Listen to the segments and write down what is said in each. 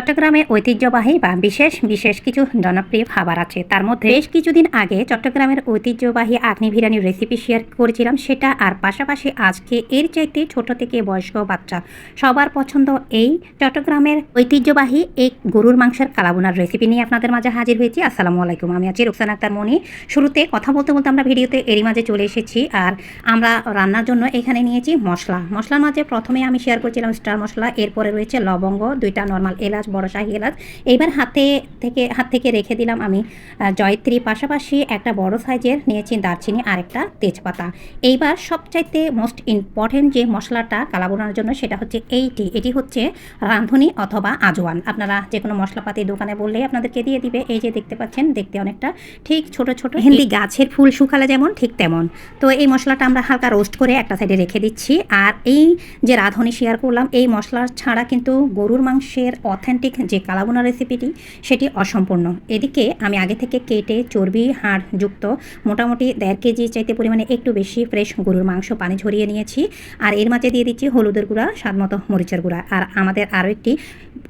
চট্টগ্রামে ঐতিহ্যবাহী বা বিশেষ বিশেষ কিছু জনপ্রিয় খাবার আছে। তার মধ্যে বেশ কিছুদিন আগে চট্টগ্রামের ঐতিহ্যবাহী আগ্নি বিরিয়ানির রেসিপি শেয়ার করেছিলাম। সেটা আর পাশাপাশি আজকে এর চাইতে ছোট থেকে বয়স্ক বাচ্চা সবার পছন্দ এই চট্টগ্রামের ঐতিহ্যবাহী এই গরুর মাংসের কালাবোনার রেসিপি নিয়ে আপনাদের মাঝে হাজির হয়েছি। আসসালামু আলাইকুম। আমি আছি রুকসান আক্তার মনি। শুরুতে কথা বলতে বলতে আমরা ভিডিওতে এরই মাঝে চলে এসেছি আর আমরা রান্নার জন্য এখানে নিয়েছি মশলা। মশলার মাঝে প্রথমে আমি শেয়ার করেছিলাম স্টার মশলা। এরপরে রয়েছে লবঙ্গ, দুইটা নর্মাল এলাচ বড় শাহি এলাচ এইবার হাতে থেকে হাত থেকে রেখে দিলাম আমি জয়ত্রী। পাশাপাশি একটা বড় সাইজের নিয়েছি দারচিনি আর একটা তেজপাতা। এইবার সবচাইতে মোস্ট ইম্পর্টেন্ট যে মশলাটা কালাবোনার জন্য সেটা হচ্ছে এইটি। এটি হচ্ছে রাঁধুনি অথবা আজওয়ান আপনারা যে কোনো মশলাপাতি দোকানে বললেই আপনাদেরকে দিয়ে দিবে। এই যে দেখতে পাচ্ছেন দেখতে অনেকটা ঠিক ছোট ছোট। হিন্দি গাছের ফুল শুকালে যেমন ঠিক তেমন। তো এই মশলাটা আমরা হালকা রোস্ট করে একটা সাইডে রেখে দিচ্ছি। আর এই যে রাঁধুনি শেয়ার করলাম এই মশলা ছাড়া কিন্তু গরুর মাংসের অথেন্টিক যে কালাবোনা রেসিপিটি সেটি অসম্পূর্ণ। এদিকে আমি আগে থেকে কেটে চর্বি, হাড় যুক্ত মোটামুটি দেড় কেজি চাইতে পরিমাণে একটু বেশি ফ্রেশ গরুর মাংস পানি ঝরিয়ে নিয়েছি। আর এর মাঝে দিয়ে দিচ্ছি হলুদের গুঁড়া স্বাদ মতো মরিচের গুঁড়া। আর আমাদের আরও একটি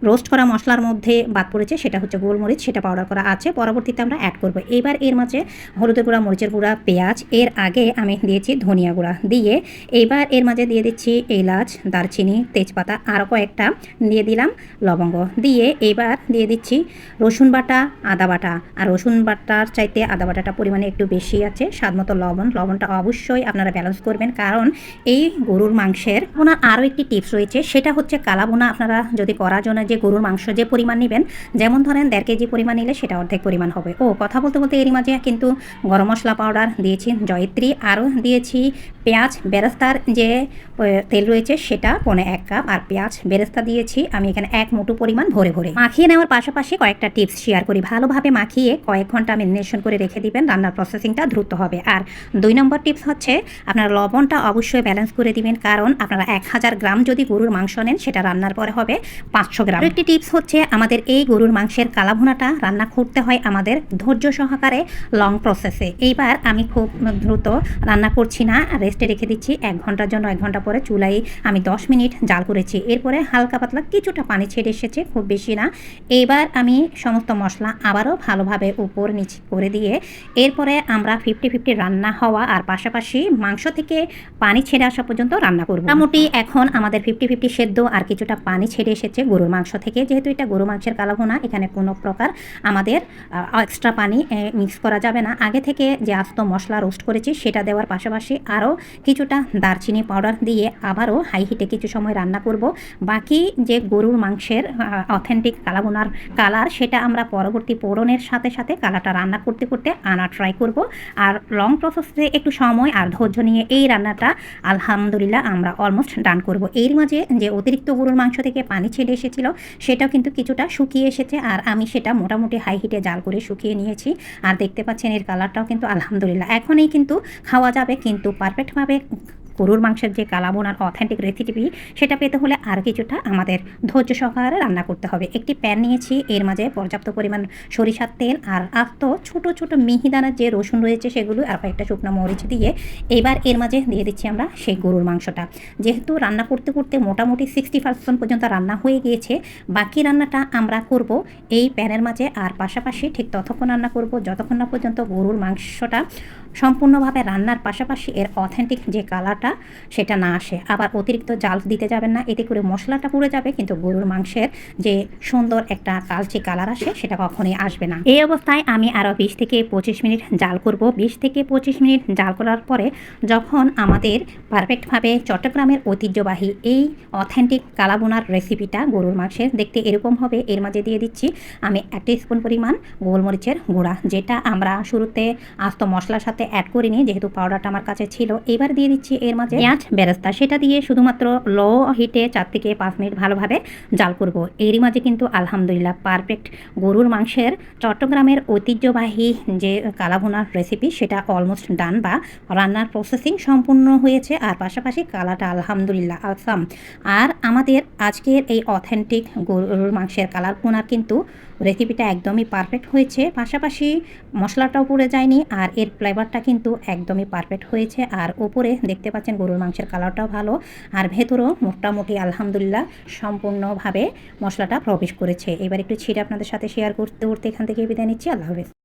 রোস্ট করা মশলার মধ্যে বাদ পড়েছে, সেটা হচ্ছে গোলমরিচ, সেটা পাউডার করা আছে। পরবর্তীতে আমরা অ্যাড করব। এবার এর মাঝে হলুদের গুঁড়া, মরিচের গুঁড়া, পেঁয়াজ। এর আগে আমি দিয়েছি ধনিয়া গুঁড়া। দিয়ে এবার এর মাঝে দিয়ে দিচ্ছি এলাচ, দারচিনি, তেজপাতা, আরও কয়েকটা দিয়ে দিলাম লবঙ্গ। দিয়ে এবার দিয়ে দিচ্ছি রসুন বাটা, আদা বাটা। আর রসুন বাটার চাইতে আদা বাটাটা পরিমাণে একটু বেশি আছে, স্বাদ মতো লবণ। লবণটা অবশ্যই আপনারা ব্যালেন্স করবেন। কারণ এই গরুর মাংসের ওনার আরও একটি টিপস রয়েছে। সেটা হচ্ছে কালাবোনা। আপনারা যদি করার জন্য যে গরুর মাংস যে পরিমাণ নেবেন, যেমন ধরেন দেড় কেজি পরিমাণ নিলে সেটা অর্ধেক পরিমাণ হবে। ও, কথা বলতে বলতে এরই মাঝে কিন্তু গরম মশলা পাউডার দিয়েছি, জয়ত্রী। আরও দিয়েছি পেঁয়াজ বেরেস্তার যে তেল রয়েছে সেটা পনে এক কাপ। আর পেঁয়াজ বেরেস্তা দিয়েছি আমি এখানে এক মুঠো পরিমাণ ভরে ভরে। মাখিয়ে নেওয়ার পাশাপাশি কয়েকটা টিপস শেয়ার করি। ভালোভাবে মাখিয়ে কয়েক ঘণ্টা মেরিনেশন করে রেখে দিবেন। রান্নার প্রসেসিংটা দ্রুত হবে। আর দুই নম্বর টিপস হচ্ছে আপনার লবণটা অবশ্যই ব্যালেন্স করে দিবেন। কারণ আপনারা এক হাজার গ্রাম যদি গরুর মাংস নেন, সেটা রান্নার পরে হবে পাঁচশো গ্রাম। একটি টিপস হচ্ছে আমাদের এই গরুর মাংসের কালাভুনাটা রান্না করতে হয় আমাদের ধৈর্য সহকারে লং প্রসেসে এইবার আমি খুব দ্রুত রান্না করছি না। রেস্টে রেখে দিচ্ছি। এক ঘণ্টার জন্য এক ঘণ্টা পরে চুলাই আমি দশ মিনিট জাল করেছি। এরপরে হালকা পাতলা কিছুটা পানি ছেড়ে এসেছে, খুব বেশি না। এবার আমি সমস্ত মশলা আবারও ভালোভাবে উপর নিচ করে দিয়ে এরপরে আমরা ফিফটি ফিফটি রান্না হওয়া আর পাশাপাশি মাংস থেকে পানি ছেড়ে আসা পর্যন্ত রান্না করব। মোটামুটি এখন আমাদের ফিফটি ফিফটি সেদ্ধ আর কিছুটা পানি ছেড়ে এসেছে গরুর মাংস থেকে। যেহেতু এটা গরু মাংসের কালাভুনা, এখানে কোনো প্রকার আমাদের এক্সট্রা পানি মিক্স করা যাবে না। আগে থেকে যে আস্ত মশলা রোস্ট করেছি, সেটা দেওয়ার পাশাপাশি আরও কিছুটা দারচিনি পাউডার দিয়ে আবারও হাই হিটে কিছু সময় রান্না করব। বাকি যে গরুর মাংসের অথেন্টিক কালাবোনার কালার সেটা আমরা পরবর্তী পোড়নের সাথে সাথে কালারটা রান্না করতে করতে আনা ট্রাই করব। আর লং প্রসেসে একটু সময় আর ধৈর্য নিয়ে এই রান্নাটা আলহামদুলিল্লাহ আমরা অলমোস্ট ডান করব। এর মাঝে যে অতিরিক্ত গরুর মাংস থেকে পানি ছেড়ে এসেছিল, সেটাও কিন্তু কিছুটা শুকিয়ে এসেছে আর আমি সেটা মোটামুটি হাই হিটে জাল করে শুকিয়ে নিয়েছি। আর দেখতে পাচ্ছেন এর কালারটাও কিন্তু আলহামদুলিল্লাহ। এখনই কিন্তু খাওয়া যাবে, কিন্তু পারফেক্টভাবে গরুর মাংসের যে কালাবোনার অথেন্টিক রেসিপি সেটা পেতে হলে আর কিছুটা আমাদের ধৈর্য সহকারে রান্না করতে হবে। একটি প্যান নিয়েছি, এর মাঝে পর্যাপ্ত পরিমাণ সরিষার তেল আর আস্ত ছোট ছোট মিহিদানার যে রসুন রয়েছে, সেগুলো আর কয়েকটা শুকনো মরিচ দিয়ে এবার এর মাঝে দিয়ে দিচ্ছি আমরা সেই গরুর মাংসটা। যেহেতু রান্না করতে করতে মোটামুটি সিক্সটি পার্সেন্ট পর্যন্ত রান্না হয়ে গিয়েছে, বাকি রান্নাটা আমরা করব এই প্যানের মাঝে আর পাশাপাশি ঠিক ততক্ষণ রান্না করব যতক্ষণ না পর্যন্ত গরুর মাংসটা সম্পূর্ণভাবে রান্নার পাশাপাশি এর অথেন্টিক যে কালারটা সেটা না আসে। আবার অতিরিক্ত জাল দিতে যাবেন না, এতে করে মশলাটা পুড়ে যাবে, কিন্তু গরুর মাংসের যে সুন্দর একটা কালচে কালার আসে, সেটা কখনোই আসবে না। এই অবস্থায় আমি আরও বিশ থেকে পঁচিশ মিনিট জাল করব। বিশ থেকে পঁচিশ মিনিট জাল করার পরে যখন আমাদের পারফেক্টভাবে চট্টগ্রামের ঐতিহ্যবাহী এই অথেন্টিক কালাবোনার রেসিপিটা গরুর মাংসের দেখতে এরকম হবে, এর মাঝে দিয়ে দিচ্ছি আমি একটা স্পুন পরিমাণ গোলমরিচের গুঁড়া, যেটা আমরা শুরুতে আস্ত মশলার সাথে অ্যাড করিনি, যেহেতু পাউডারটা আমার কাছে ছিল। এবার দিয়ে দিচ্ছি এর মাঝে পেঁয়াজ, বেরেস্তা, সেটা দিয়ে শুধুমাত্র লো হিটে চার থেকে পাঁচ মিনিট ভালোভাবে জাল করব। এরই মাঝে কিন্তু আলহামদুলিল্লাহ পারফেক্ট গরুর মাংসের চট্টগ্রামের ঐতিহ্যবাহী যে কালাভুনার রেসিপি সেটা অলমোস্ট ডান বা রান্নার প্রসেসিং সম্পূর্ণ হয়েছে। আর পাশাপাশি কালারটা আলহামদুলিল্লাহ আসাম আর আমাদের আজকের এই অথেন্টিক গরুর মাংসের কালার পোনার কিন্তু রেসিপিটা একদমই পারফেক্ট হয়েছে। পাশাপাশি মশলাটাও পড়ে যায়নি, আর এর ফ্লেভারটা কিন্তু একদমই পারফেক্ট হয়েছে। আর ওপরে দেখতে পাচ্ছেন পাচ্ছেন, গরুর মাংসের কালারটাও ভালো। আর ভেতরও মোটামুটি আলহামদুলিল্লাহ সম্পূর্ণভাবে মশলাটা প্রবেশ করেছে। এবার একটু ছিটে আপনাদের সাথে শেয়ার করতে করতে এখান থেকে বিদায় নিচ্ছি। আল্লাহ হাফেজ।